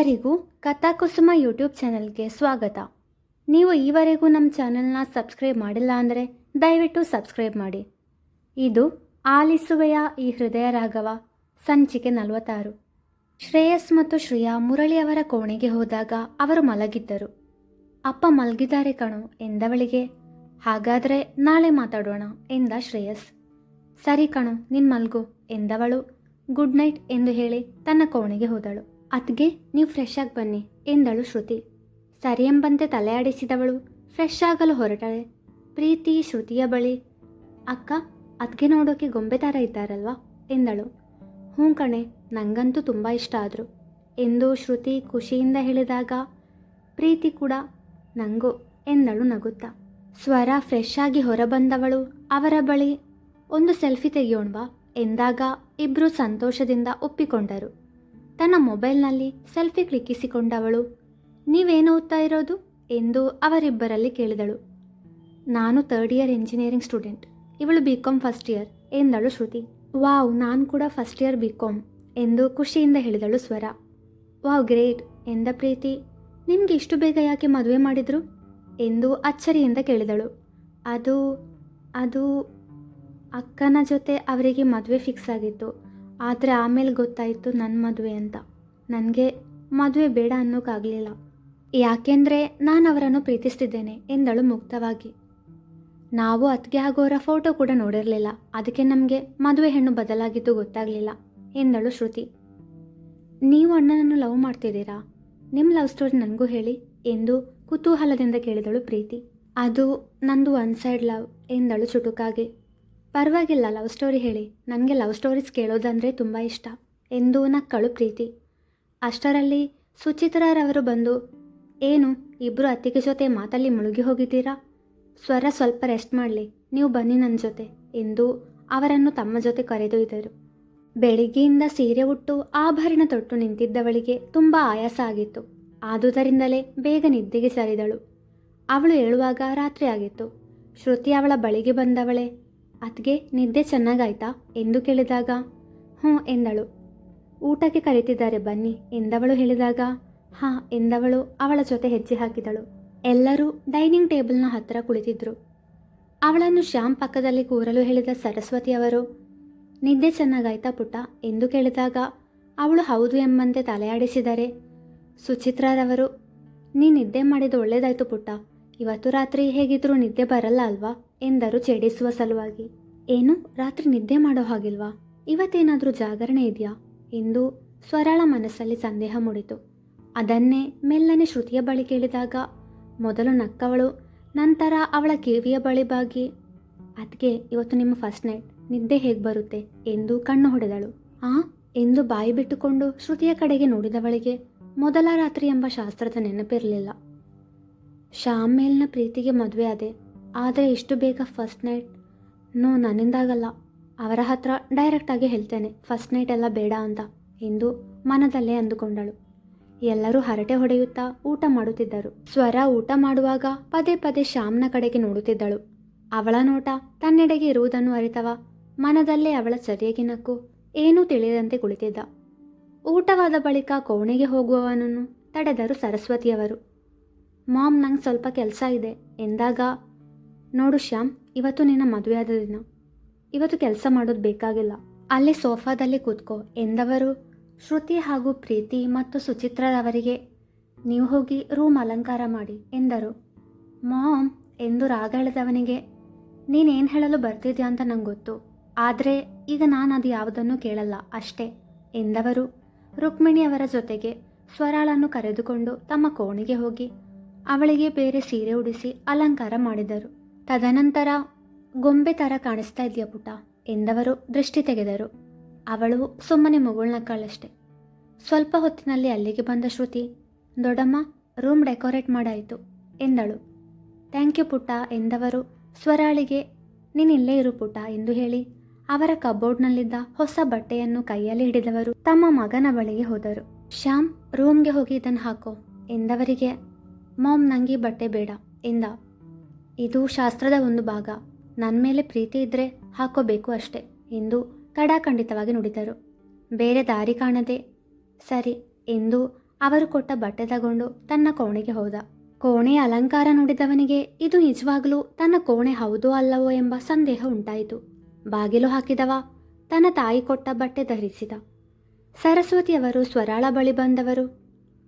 ಎಲ್ಲರಿಗೂ ಕಥಾಕುಸುಮ ಯೂಟ್ಯೂಬ್ ಚಾನಲ್ಗೆ ಸ್ವಾಗತ. ನೀವು ಈವರೆಗೂ ನಮ್ಮ ಚಾನಲ್ನ ಸಬ್ಸ್ಕ್ರೈಬ್ ಮಾಡಿಲ್ಲ ಅಂದರೆ ದಯವಿಟ್ಟು ಸಬ್ಸ್ಕ್ರೈಬ್ ಮಾಡಿ. ಇದು ಆಲಿಸುವೆಯ ಈ ಹೃದಯ ರಾಘವ, ಸಂಚಿಕೆ ನಲವತ್ತಾರು. ಶ್ರೇಯಸ್ ಮತ್ತು ಶ್ರೇಯಾ ಮುರಳಿಯವರ ಕೋಣೆಗೆ ಹೋದಾಗ ಅವರು ಮಲಗಿದ್ದರು. ಅಪ್ಪ ಮಲಗಿದ್ದಾರೆ ಕಣೋ, ಎಂದವಳಿಗೆ? ಹಾಗಾದರೆ ನಾಳೆ ಮಾತಾಡೋಣ, ಎಂದ ಶ್ರೇಯಸ್. ಸರಿ ಕಣೋ, ನಿನ್ ಮಲ್ಗು, ಎಂದವಳು. ಗುಡ್ ನೈಟ್ ಎಂದು ಹೇಳಿ ತನ್ನ ಕೋಣೆಗೆ ಹೋದಳು. ಅತ್ಗೆ ನೀವು ಫ್ರೆಶ್ ಆಗಿ ಬನ್ನಿ, ಎಂದಳು ಶ್ರುತಿ. ಸರಿ ಎಂಬಂತೆ ತಲೆ ಆಡಿಸಿದವಳು ಫ್ರೆಶ್ ಆಗಲು ಹೊರಟಳೆ. ಪ್ರೀತಿ ಶ್ರುತಿಯ ಬಳಿ, ಅಕ್ಕ, ಅದ್ಗೆ ನೋಡೋಕೆ ಗೊಂಬೆ ಥರ ಇದ್ದಾರಲ್ವಾ? ಎಂದಳು. ಹ್ಞೂ ಕಣೆ, ನಂಗಂತೂ ತುಂಬ ಇಷ್ಟ ಆದರು. ಎಂದು ಶ್ರುತಿ ಖುಷಿಯಿಂದ ಹೇಳಿದಾಗ, ಪ್ರೀತಿ ಕೂಡ ನಂಗೂ? ಎಂದಳು ನಗುತ್ತಾ. ಸ್ವರ ಫ್ರೆಶ್ ಆಗಿ ಹೊರಬಂದವಳು, ಅವರ ಬಳಿ, ಒಂದು ಸೆಲ್ಫಿ ತೆಗೆಯೋಣವಾ? ಎಂದಾಗ ಇಬ್ಬರು ಸಂತೋಷದಿಂದ ಒಪ್ಪಿಕೊಂಡರು. ತನ್ನ ಮೊಬೈಲ್ನಲ್ಲಿ ಸೆಲ್ಫಿ ಕ್ಲಿಕ್ಕಿಸಿಕೊಂಡವಳು. ನೀವೇನು ಓದ್ತಾ ಇರೋದು? ಎಂದು ಅವರಿಬ್ಬರಲ್ಲಿ ಕೇಳಿದಳು. ನಾನು ಥರ್ಡ್ ಇಯರ್ ಇಂಜಿನಿಯರಿಂಗ್ ಸ್ಟೂಡೆಂಟ್ ಇವಳು ಬಿ ಕಾಮ್ ಫಸ್ಟ್ ಇಯರ್ ಎಂದಳು ಶ್ರುತಿ. ವಾವ್, ನಾನು ಕೂಡ ಫಸ್ಟ್ ಇಯರ್ ಬಿ ಕಾಮ್ ಎಂದು ಖುಷಿಯಿಂದ ಹೇಳಿದಳು ಸ್ವರ. ವಾವ್, ಗ್ರೇಟ್, ಎಂದ ಪ್ರೀತಿ. ನಿಮ್ಗೆ ಇಷ್ಟು ಬೇಗ ಯಾಕೆ ಮದುವೆ ಮಾಡಿದ್ರು? ಎಂದು ಅಚ್ಚರಿಯಿಂದ ಕೇಳಿದಳು. ಅದು ಅದು ಅಕ್ಕನ ಜೊತೆ ಅವರಿಗೆ ಮದುವೆ ಫಿಕ್ಸ್ ಆಗಿತ್ತು. ಆದರೆ ಆಮೇಲೆ ಗೊತ್ತಾಯಿತು ನನ್ನ ಮದುವೆ ಅಂತ. ನನಗೆ ಮದುವೆ ಬೇಡ ಅನ್ನೋಕ್ಕಾಗಲಿಲ್ಲ ಯಾಕೆಂದರೆ ನಾನು ಅವರನ್ನು ಪ್ರೀತಿಸ್ತಿದ್ದೇನೆ ಎಂದಳು ಮುಕ್ತವಾಗಿ. ನಾವು ಅತ್ತಿಗೆ ಆಗೋರ ಫೋಟೋ ಕೂಡ ನೋಡಿರಲಿಲ್ಲ. ಅದಕ್ಕೆ ನಮಗೆ ಮದುವೆ ಹೆಣ್ಣು ಬದಲಾಗಿದ್ದು ಗೊತ್ತಾಗಲಿಲ್ಲ ಎಂದಳು ಶ್ರುತಿ. ನೀವು ಅಣ್ಣನನ್ನು ಲವ್ ಮಾಡ್ತಿದ್ದೀರಾ? ನಿಮ್ಮ ಲವ್ ಸ್ಟೋರಿ ನನಗೂ ಹೇಳಿ ಎಂದು ಕುತೂಹಲದಿಂದ ಕೇಳಿದಳು ಪ್ರೀತಿ. ಅದು ನಂದು ಒನ್ ಸೈಡ್ ಲವ್ ಎಂದಳು ಚುಟುಕಾಗಿ. ಪರವಾಗಿಲ್ಲ ಲವ್ ಸ್ಟೋರಿ ಹೇಳಿ. ನನಗೆ ಲವ್ ಸ್ಟೋರೀಸ್ ಕೇಳೋದಂದರೆ ತುಂಬ ಇಷ್ಟ. ಎಂದು ನಕ್ಕಳು ಪ್ರೀತಿ. ಅಷ್ಟರಲ್ಲಿ ಸುಚಿತ್ರರವರು ಬಂದು, ಏನು ಇಬ್ಬರು ಅತ್ತಿಗೆ ಜೊತೆ ಮಾತಲ್ಲಿ ಮುಳುಗಿ ಹೋಗಿದ್ದೀರಾ? ಸ್ವರ ಸ್ವಲ್ಪ ರೆಸ್ಟ್ ಮಾಡಲಿ, ನೀವು ಬನ್ನಿ ನನ್ನ ಜೊತೆ, ಎಂದು ಅವರನ್ನು ತಮ್ಮ ಜೊತೆ ಕರೆದೊಯ್ದರು ಬೆಳಿಗ್ಗೆಯಿಂದ ಸೀರೆ ಉಟ್ಟು ಆಭರಣ ತೊಟ್ಟು ನಿಂತಿದ್ದವಳಿಗೆ ತುಂಬ ಆಯಾಸ ಆಗಿತ್ತು. ಆದುದರಿಂದಲೇ ಬೇಗ ನಿದ್ದೆಗೆ ಸರಿದಳು. ಅವಳು ಹೇಳುವಾಗ ರಾತ್ರಿ ಆಗಿತ್ತು. ಶ್ರುತಿ ಅವಳ ಬಳಿಗೆ ಬಂದವಳೆ ಅತ್ಗೆ ನಿದ್ದೆ ಚೆನ್ನಾಗಾಯ್ತಾ? ಎಂದು ಕೇಳಿದಾಗ, ಹ್ಞೂ ಎಂದಳು. ಊಟಕ್ಕೆ ಕರೀತಿದ್ದಾರೆ ಬನ್ನಿ ಎಂದವಳು ಹೇಳಿದಾಗ, ಹಾಂ ಎಂದವಳು ಅವಳ ಜೊತೆ ಹೆಜ್ಜೆ ಹಾಕಿದಳು. ಎಲ್ಲರೂ ಡೈನಿಂಗ್ ಟೇಬಲ್ನ ಹತ್ತಿರ ಕುಳಿತಿದ್ರು. ಅವಳನ್ನು ಶ್ಯಾಮ್ ಪಕ್ಕದಲ್ಲಿ ಕೂರಲು ಹೇಳಿದ ಸರಸ್ವತಿಯವರು ನಿದ್ದೆ ಚೆನ್ನಾಗಾಯ್ತಾ ಪುಟ್ಟ? ಎಂದು ಕೇಳಿದಾಗ, ಅವಳು ಹೌದು ಎಂಬಂತೆ ತಲೆಯಾಡಿಸಿದರೆ, ಸುಚಿತ್ರಾರವರು, ನೀ ನಿದ್ದೆ ಮಾಡಿದ ಒಳ್ಳೇದಾಯ್ತು ಪುಟ್ಟ. ಇವತ್ತು ರಾತ್ರಿ ಹೇಗಿದ್ರೂ ನಿದ್ದೆ ಬರಲ್ಲ ಅಲ್ವಾ? ಎಂದರು ಚೇಡಿಸುವ ಸಲುವಾಗಿ. ಏನು? ರಾತ್ರಿ ನಿದ್ದೆ ಮಾಡೋ ಹಾಗಿಲ್ವಾ? ಇವತ್ತೇನಾದರೂ ಜಾಗರಣೆ ಇದೆಯಾ? ಎಂದು ಸ್ವರಾಳ ಮನಸ್ಸಲ್ಲಿ ಸಂದೇಹ ಮೂಡಿತು. ಅದನ್ನೇ ಮೆಲ್ಲನೆ ಶ್ರುತಿಯ ಬಳಿ ಕೇಳಿದಾಗ, ಮೊದಲು ನಕ್ಕವಳು, ನಂತರ ಅವಳ ಕಿವಿಯ ಬಳಿ ಬಾಗಿ ಅದಕ್ಕೆ ಇವತ್ತು ನಿಮ್ಮ ಫಸ್ಟ್ ನೈಟ್, ನಿದ್ದೆ ಹೇಗೆ ಬರುತ್ತೆ? ಎಂದು ಕಣ್ಣು ಹೊಡೆದಳು. ಆ? ಎಂದು ಬಾಯಿ ಬಿಟ್ಟುಕೊಂಡು ಶ್ರುತಿಯ ಕಡೆಗೆ ನೋಡಿದವಳಿಗೆ, ಮೊದಲ ರಾತ್ರಿ ಎಂಬ ಶಾಸ್ತ್ರದ ನೆನಪಿರಲಿಲ್ಲ. ಶ್ಯಾಮ್ ಮೇಲಿನ ಪ್ರೀತಿಗೆ ಮದುವೆ ಆದೆ. ಆದರೆ ಎಷ್ಟು ಬೇಗ ಫಸ್ಟ್ ನೈಟ್ ನೋ, ನನ್ನಿಂದಾಗಲ್ಲ. ಅವರ ಹತ್ರ ಡೈರೆಕ್ಟಾಗಿ ಹೇಳ್ತೇನೆ ಫಸ್ಟ್ ನೈಟ್ ಎಲ್ಲ ಬೇಡ ಅಂತ ಎಂದು ಮನದಲ್ಲೇ ಅಂದುಕೊಂಡಳು. ಎಲ್ಲರೂ ಹರಟೆ ಹೊಡೆಯುತ್ತಾ ಊಟ ಮಾಡುತ್ತಿದ್ದರು. ಸ್ವರ ಊಟ ಮಾಡುವಾಗ ಪದೇ ಪದೇ ಶ್ಯಾಮ್ನ ಕಡೆಗೆ ನೋಡುತ್ತಿದ್ದಳು. ಅವಳ ನೋಟ ತನ್ನೆಡೆಗೆ ಇರುವುದನ್ನು ಅರಿತವ ಮನದಲ್ಲೇ ಅವಳ ಸರಿಯಾಗಿ ನಕ್ಕು, ಏನೂ ತಿಳಿಯದಂತೆ ಕುಳಿತಿದ್ದ. ಊಟವಾದ ಬಳಿಕ ಕೋಣೆಗೆ ಹೋಗುವವನನ್ನು ತಡೆದರು ಸರಸ್ವತಿಯವರು. ಮಾಮ್ ನಂಗೆ ಸ್ವಲ್ಪ ಕೆಲಸ ಇದೆ. ಎಂದಾಗ, ನೋಡು ಶ್ಯಾಮ್, ಇವತ್ತು ನಿನ್ನ ಮದುವೆಯಾದ ದಿನ. ಇವತ್ತು ಕೆಲಸ ಮಾಡೋದು ಬೇಕಾಗಿಲ್ಲ. ಅಲ್ಲಿ ಸೋಫಾದಲ್ಲಿ ಕೂತ್ಕೋ, ಎಂದವರು. ಶ್ರುತಿ ಹಾಗೂ ಪ್ರೀತಿ ಮತ್ತು ಸುಚಿತ್ರರವರಿಗೆ ನೀವು ಹೋಗಿ ರೂಮ್ ಅಲಂಕಾರ ಮಾಡಿ, ಎಂದರು. ಮಾಮ್ ಎಂದು ರಾಗ ಹೇಳಿದವನಿಗೆ ನೀನೇನು ಹೇಳಲು ಬರ್ತಿದ್ಯಾ ಅಂತ ನಂಗೆ ಗೊತ್ತು. ಆದರೆ, ಈಗ ನಾನು ಅದು ಯಾವುದನ್ನು ಕೇಳಲ್ಲ, ಅಷ್ಟೇ, ಎಂದವರು. ರುಕ್ಮಿಣಿಯವರ ಜೊತೆಗೆ, ಸ್ವರಾಳನ್ನು ಕರೆದುಕೊಂಡು ತಮ್ಮ ಕೋಣೆಗೆ ಹೋಗಿ ಅವಳಿಗೆ ಬೇರೆ ಸೀರೆ ಉಡಿಸಿ ಅಲಂಕಾರ ಮಾಡಿದರು. ತದನಂತರ, ಗೊಂಬೆ ಥರ ಕಾಣಿಸ್ತಾ ಇದೆಯಾ ಪುಟ ಎಂದವರು ದೃಷ್ಟಿ ತೆಗೆದರು. ಅವಳು ಸುಮ್ಮನೆ ಮುಗುಳ್ನಕ್ಕಳಷ್ಟೆ ಸ್ವಲ್ಪ ಹೊತ್ತಿನಲ್ಲಿ ಅಲ್ಲಿಗೆ ಬಂದ ಶ್ರುತಿ, ದೊಡ್ಡಮ್ಮ, ರೂಮ್ ಡೆಕೋರೇಟ್ ಮಾಡಾಯಿತು, ಎಂದಳು. ಥ್ಯಾಂಕ್ ಯು ಪುಟ್ಟ, ಎಂದವರು, ಸ್ವರಾಳಿಗೆ ನೀನಿಲ್ಲೇ ಇರು ಪುಟ್ಟ, ಎಂದು ಹೇಳಿ, ಅವರ ಕಬೋರ್ಡ್ನಲ್ಲಿದ್ದ ಹೊಸ ಬಟ್ಟೆಯನ್ನು ಕೈಯಲ್ಲಿ ಹಿಡಿದವರು ತಮ್ಮ ಮಗನ ಬಳಿಗೆ ಹೋದರು. ಶ್ಯಾಮ್, ರೂಮ್ಗೆ ಹೋಗಿ ಇದನ್ನು ಹಾಕೋ, ಎಂದವರಿಗೆ ಮಾಮ್ ನನಗೆ ಬಟ್ಟೆ ಬೇಡ, ಎಂದ. ಇದು ಶಾಸ್ತ್ರದ ಒಂದು ಭಾಗ. ನನ್ನ ಮೇಲೆ ಪ್ರೀತಿ ಇದ್ದರೆ ಹಾಕೋಬೇಕು ಅಷ್ಟೆ, ಎಂದು ಕಡಾಖಂಡಿತವಾಗಿ ನುಡಿದರು. ಬೇರೆ ದಾರಿ ಕಾಣದೆ. ಸರಿ, ಎಂದು ಅವರು ಕೊಟ್ಟ ಬಟ್ಟೆ ತಗೊಂಡು ತನ್ನ ಕೋಣೆಗೆ ಹೋದ. ಕೋಣೆ ಅಲಂಕಾರ ನೋಡಿದವನಿಗೆ ಇದು ನಿಜವಾಗಲೂ ತನ್ನ ಕೋಣೆ ಹೌದೋ ಅಲ್ಲವೋ ಎಂಬ ಸಂದೇಹ ಉಂಟಾಯಿತು. ಬಾಗಿಲು ಹಾಕಿದವ, ತನ್ನ ತಾಯಿ ಕೊಟ್ಟ ಬಟ್ಟೆ ಧರಿಸಿದ. ಸರಸ್ವತಿಯವರು ಸ್ವರಾಳ ಬಳಿ ಬಂದವರು.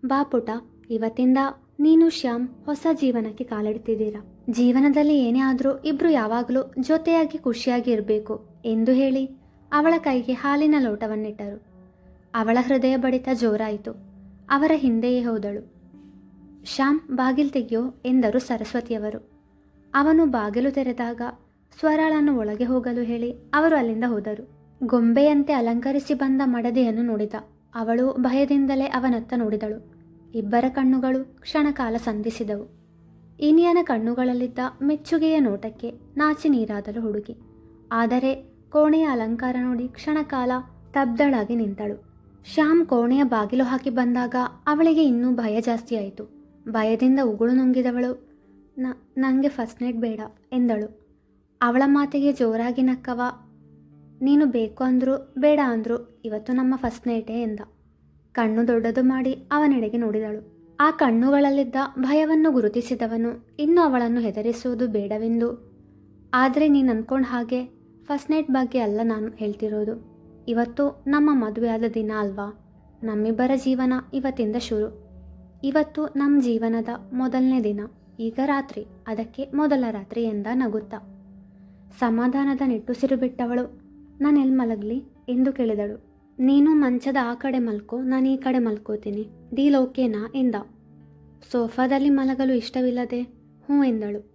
ಬಾಪುಟ ಇವತ್ತಿಂದ ನೀನು ಶ್ಯಾಮ್ ಹೊಸ ಜೀವನಕ್ಕೆ ಕಾಲಿಡ್ತಿದ್ದೀರಾ ಜೀವನದಲ್ಲಿ ಏನೇ ಆದರೂ ಇಬ್ರು ಯಾವಾಗಲೂ ಜೊತೆಯಾಗಿ ಖುಷಿಯಾಗಿ ಇರಬೇಕು ಎಂದು ಹೇಳಿ ಅವಳ ಕೈಗೆ ಹಾಲಿನ ಲೋಟವನ್ನಿಟ್ಟರು. ಅವಳ ಹೃದಯ ಬಡಿತ ಜೋರಾಯಿತು. ಅವರ ಹಿಂದೆಯೇ ಹೋದಳು. ಶ್ಯಾಮ್, ಬಾಗಿಲು ತೆಗೆಯೋ ಎಂದರು ಸರಸ್ವತಿಯವರು. ಅವನು ಬಾಗಿಲು ತೆರೆದಾಗ ಸ್ವರಾಳನ್ನು ಒಳಗೆ ಹೋಗಲು ಹೇಳಿ ಅವರು ಅಲ್ಲಿಂದ ಹೋದರು. ಗೊಂಬೆಯಂತೆ ಅಲಂಕರಿಸಿ ಬಂದ ಮಡದಿಯನ್ನು ನೋಡಿದ ಅವಳು ಭಯದಿಂದಲೇ ಅವನತ್ತ ನೋಡಿದಳು. ಇಬ್ಬರ ಕಣ್ಣುಗಳು ಕ್ಷಣಕಾಲ ಸಂಧಿಸಿದವು. ಇನಿಯನ ಕಣ್ಣುಗಳಲ್ಲಿದ್ದ ಮೆಚ್ಚುಗೆಯ ನೋಟಕ್ಕೆ ನಾಚಿ ನೀರಾದಲು ಹುಡುಗಿ. ಆದರೆ ಕೋಣೆಯ ಅಲಂಕಾರ ನೋಡಿ ಕ್ಷಣಕಾಲ ತಬ್ದಳಾಗಿ ನಿಂತಳು. ಶ್ಯಾಮ್ ಕೋಣೆಯ ಬಾಗಿಲು ಹಾಕಿ ಬಂದಾಗ ಅವಳಿಗೆ ಇನ್ನೂ ಭಯ ಜಾಸ್ತಿ ಆಯಿತು. ಭಯದಿಂದ ಉಗುಳು ನುಂಗಿದವಳು, ನ ನನಗೆ ಫಸ್ಟ್ ನೈಟ್ ಬೇಡ, ಎಂದಳು. ಅವಳ ಮಾತಿಗೆ ಜೋರಾಗಿ ನಕ್ಕವ, ನೀನು ಬೇಕು ಅಂದ್ರು ಬೇಡ ಅಂದ್ರು ಇವತ್ತು ನಮ್ಮ ಫಸ್ಟ್ ನೈಟೇ, ಎಂದ. ಕಣ್ಣು ದೊಡ್ಡದು ಮಾಡಿ ಅವನೆಡೆಗೆ ನೋಡಿದಳು. ಆ ಕಣ್ಣುಗಳಲ್ಲಿದ್ದ ಭಯವನ್ನು ಗುರುತಿಸಿದವನು ಇನ್ನು ಅವಳನ್ನು ಹೆದರಿಸುವುದು ಬೇಡವೆಂದು. ಆದರೆ ನೀನು ಅಂದ್ಕೊಂಡ ಹಾಗೆ ಫಸ್ಟ್ ನೈಟ್ ಬಗ್ಗೆ ಅಲ್ಲ ನಾನು ಹೇಳ್ತಿರೋದು. ಇವತ್ತು ನಮ್ಮ ಮದುವೆಯಾದ ದಿನ ಅಲ್ವಾ? ನಮ್ಮಿಬ್ಬರ ಜೀವನ ಇವತ್ತಿಂದ ಶುರು. ಇವತ್ತು ನಮ್ಮ ಜೀವನದ ಮೊದಲನೇ ದಿನ. ಈಗ ರಾತ್ರಿ. ಅದಕ್ಕೆ ಮೊದಲ ರಾತ್ರಿ ಎಂದ ನಗುತ್ತಾ. ಸಮಾಧಾನದ ನಿಟ್ಟುಸಿರು ಬಿಟ್ಟವಳು. ನಾನು ಎಲ್ಲಿ ಮಲಗಲಿ ಎಂದು ಕೇಳಿದಳು. ನೀನು ಮಂಚದ ಆ ಕಡೆ ಮಲ್ಕೋ, ನಾನು ಈ ಕಡೆ ಮಲ್ಕೋತೀನಿ. ಡೀಲ್ ಓಕೆನಾ ಎಂದ. ಸೋಫಾದಲ್ಲಿ ಮಲಗಲು ಇಷ್ಟವಿಲ್ಲದೆ ಹ್ಞೂ ಎಂದಳು.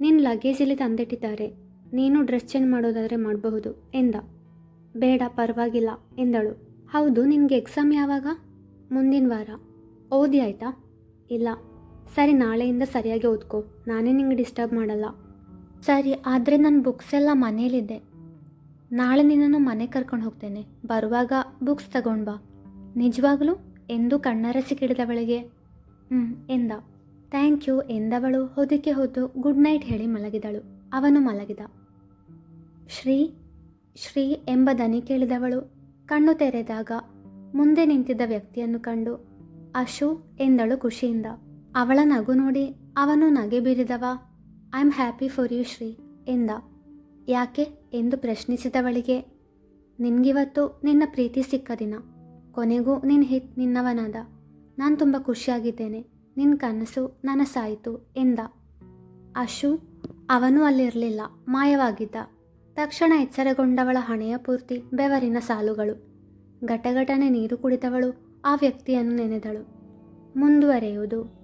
ನಿನ್ನ ಲಗೇಜ್ ಇಲ್ಲಿ ತಂದಿಟ್ಟಿದ್ದಾರೆ. ನೀನು ಡ್ರೆಸ್ ಚೇಂಜ್ ಮಾಡೋದಾದರೆ ಮಾಡಬಹುದು ಎಂದ. ಬೇಡ, ಪರವಾಗಿಲ್ಲ ಎಂದಳು. ಹೌದು, ನಿನಗೆ ಎಕ್ಸಾಮ್ ಯಾವಾಗ? ಮುಂದಿನ ವಾರ. ಓದಿ ಆಯಿತಾ? ಇಲ್ಲ. ಸರಿ, ನಾಳೆಯಿಂದ ಸರಿಯಾಗಿ ಓದ್ಕೋ. ನಾನೇ ನಿಂಗೆ ಡಿಸ್ಟರ್ಬ್ ಮಾಡಲ್ಲ. ಸರಿ, ಆದರೆ ನನ್ನ ಬುಕ್ಸ್ ಎಲ್ಲ ಮನೇಲಿದೆ. ನಾಳೆ ನಿನ್ನನ್ನು ಮನೆ ಕರ್ಕೊಂಡು ಹೋಗ್ತೇನೆ. ಬರುವಾಗ ಬುಕ್ಸ್ ತಗೊಂಡು ಬಾ. ನಿಜವಾಗಲೂ? ಎಂದು ಕಣ್ಣರಸಿ ಕೇಳಿದವಳಿಗೆ ಹ್ಞೂ ಎಂದ. ಥ್ಯಾಂಕ್ ಯು ಎಂದವಳು ಹೊದಿಕೆ ಹೊದ್ದು ಗುಡ್ ನೈಟ್ ಹೇಳಿ ಮಲಗಿದಳು. ಅವನು ಮಲಗಿದ. ಶ್ರೀ ಶ್ರೀ ಎಂಬ ದನಿ ಕೇಳಿದವಳು ಕಣ್ಣು ತೆರೆದಾಗ ಮುಂದೆ ನಿಂತಿದ್ದ ವ್ಯಕ್ತಿಯನ್ನು ಕಂಡು, ಅಶು ಎಂದಳು ಖುಷಿಯಿಂದ. ಅವಳ ನಗು ನೋಡಿ ಅವನು ನಗೆ ಬೀರಿದವ I am happy for you Shri, ಎಂದ. ಯಾಕೆ ಎಂದು ಪ್ರಶ್ನಿಸಿದವಳಿಗೆ, ನಿನಗಿವತ್ತು ನಿನ್ನ ಪ್ರೀತಿ ಸಿಕ್ಕ ದಿನ. ಕೊನೆಗೂ ನಿನ್ನ ಹಿತ್ ನಿನ್ನವನಾದ. ನಾನು ತುಂಬ ಖುಷಿಯಾಗಿದ್ದೇನೆ. ನಿನ್ನ ಕನಸು ನನಸಾಯಿತು ಎಂದ. ಅಶು, ಅವನು ಅಲ್ಲಿರಲಿಲ್ಲ. ಮಾಯವಾಗಿದ್ದ. ತಕ್ಷಣ ಎಚ್ಚರಗೊಂಡವಳ ಹಣೆಯ ಪೂರ್ತಿ ಬೆವರಿನ ಸಾಲುಗಳು. ಘಟಘಟನೆ ನೀರು ಕುಡಿದವಳು, ಆ ವ್ಯಕ್ತಿಯನ್ನು ನೆನೆದಳು. ಮುಂದುವರೆಯುವುದು.